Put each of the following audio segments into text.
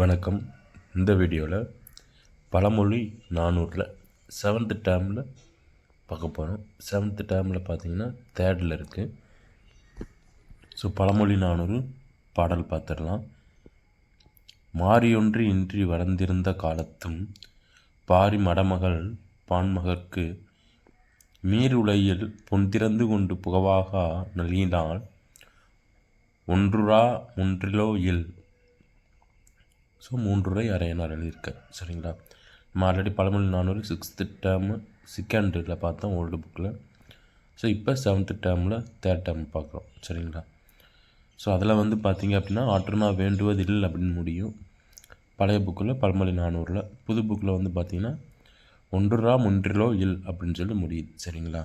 வணக்கம். இந்த வீடியோவில் பழமொழி நானூறில் செவன்த்து டேர்மில் பார்க்க போகிறோம் செவன்த்து டேர்மில் பார்த்தீங்கன்னா தேர்டில் இருக்குது ஸோ பழமொழி நானூறு பாடல் பார்த்துடலாம். மாறியொன்று இன்றி வளர்ந்திருந்த காலத்தும் பாரி மடமகள் பான்மகற்கு மீருலையில் பொன்திறந்து கொண்டு புகவாக நல்கினால் ஒன்றுரா ஒன்றிலோ இல் ஸோ மூன்றுரை அரையனார் எழுதியிருக்கேன் சரிங்களா? நம்ம ஆல்ரெடி பழமொழி நானூறு சிக்ஸ்த்து டேர்மு செகண்டில் பார்த்தோம் ஓல்டு புக்கில் ஸோ இப்போ செவன்த்து டேர்மில் தேர்ட் டேர்ம் பார்க்குறோம் சரிங்களா? ஸோ அதில் வந்து பார்த்தீங்க அப்படின்னா ஆற்றுனா வேண்டுவதில்லை அப்படின்னு முடியும். பழைய புக்கில் பழமொழி நானூறில். புது புக்கில் வந்து பார்த்திங்கன்னா ஒன்றுரா முன்றிலோ இல் அப்படின்னு சொல்லி முடியுது சரிங்களா?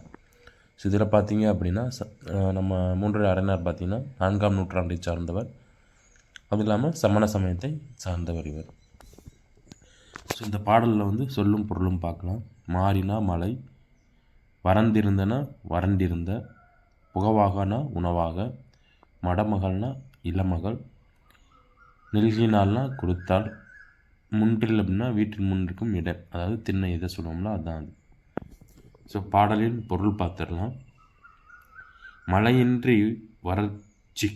ஸோ இதில் பார்த்தீங்க அப்படின்னா ச நம்ம மூன்று அரைஞர் பார்த்தீங்கன்னா நான்காம் நூற்றாண்டை சார்ந்தவர். அதுவும் இல்லாமல் சமண சமயத்தை சார்ந்தவர் இவர் ஸோ இந்த பாடலில் வந்து சொல்லும் பொருளும் பார்க்கலாம். மாறினா மலை வறந்திருந்தனா வறண்டிருந்த புகவாகனா உணவாக மடமகள்னா இளமகள் நெல்கினால்னா கொடுத்தால் முன்றில் அப்படின்னா வீட்டின் முன்னிற்கும் இடம் அதாவது திண்ணை எதை சொல்லுவோம்ல அதுதான் அது. ஸோ பாடலின் பொருள் பார்த்துடலாம். மழையின்றி வறட்சி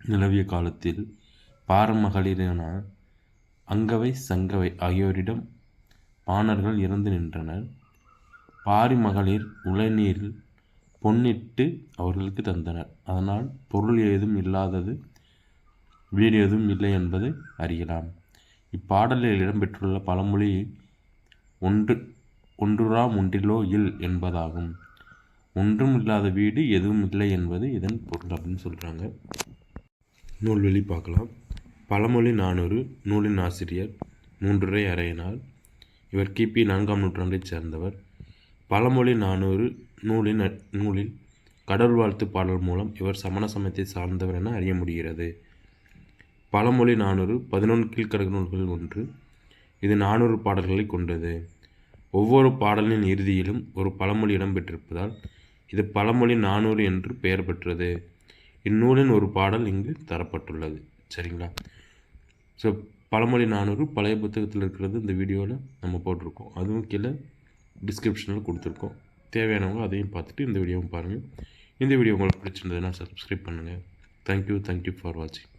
நிலவிய காலத்தில் பாரமகளிரான அங்கவை சங்கவை ஆகியோரிடம் பாணர்கள் இறந்து நின்றனர். பாரி மகளிர் உளநீரில் பொன்னிட்டு அவர்களுக்கு தந்தனர். அதனால் பொருள் ஏதும் இல்லாதது வீடு எதுவும் இல்லை என்பதை அறியலாம். இப்பாடலில் இடம்பெற்றுள்ள பழமொழி ஒன்று ஒன்றுராம் ஒன்றிலோ இல் என்பதாகும். ஒன்றும் இல்லாத வீடு எதுவும் இல்லை என்பது இதன் பொருள் அப்படின்னு சொல்கிறாங்க நூல்வெளி பார்க்கலாம். பழமொழி நானூறு நூலின் ஆசிரியர் மூன்றுரை அறையினால் இவர் கிபி நான்காம் நூற்றாண்டைச் சேர்ந்தவர். பழமொழி நானூறு நூலின் நூலில் கடவுள் வாழ்த்து பாடல் மூலம் இவர் சமண சமயத்தை சார்ந்தவர் என அறிய முடிகிறது. பழமொழி நானூறு பதினொன்று கீழ்கடகு நூல்களில் ஒன்று. இது நானூறு பாடல்களை கொண்டது. ஒவ்வொரு பாடலின் இறுதியிலும் ஒரு பழமொழி இடம்பெற்றிருப்பதால் இது பழமொழி நானூறு என்று பெயர் பெற்றது. இந்நூலின் ஒரு பாடல் இங்கு தரப்பட்டுள்ளது. சரிங்களா? ஸோ பழமொழி நானூறு பழைய புத்தகத்தில் இருக்கிறது இந்த வீடியோவில் நம்ம போட்டிருக்கோம். அதுவும் கீழே டிஸ்கிரிப்ஷனில் கொடுத்துருக்கோம். தேவையானவங்க அதையும் பார்த்துட்டு இந்த வீடியோவும் பாருங்கள் இந்த வீடியோ உங்களுக்கு பிடிச்சிருந்ததுன்னா சப்ஸ்கிரைப் பண்ணுங்கள் தேங்க்யூ தேங்க்யூ ஃபார் வாட்சிங்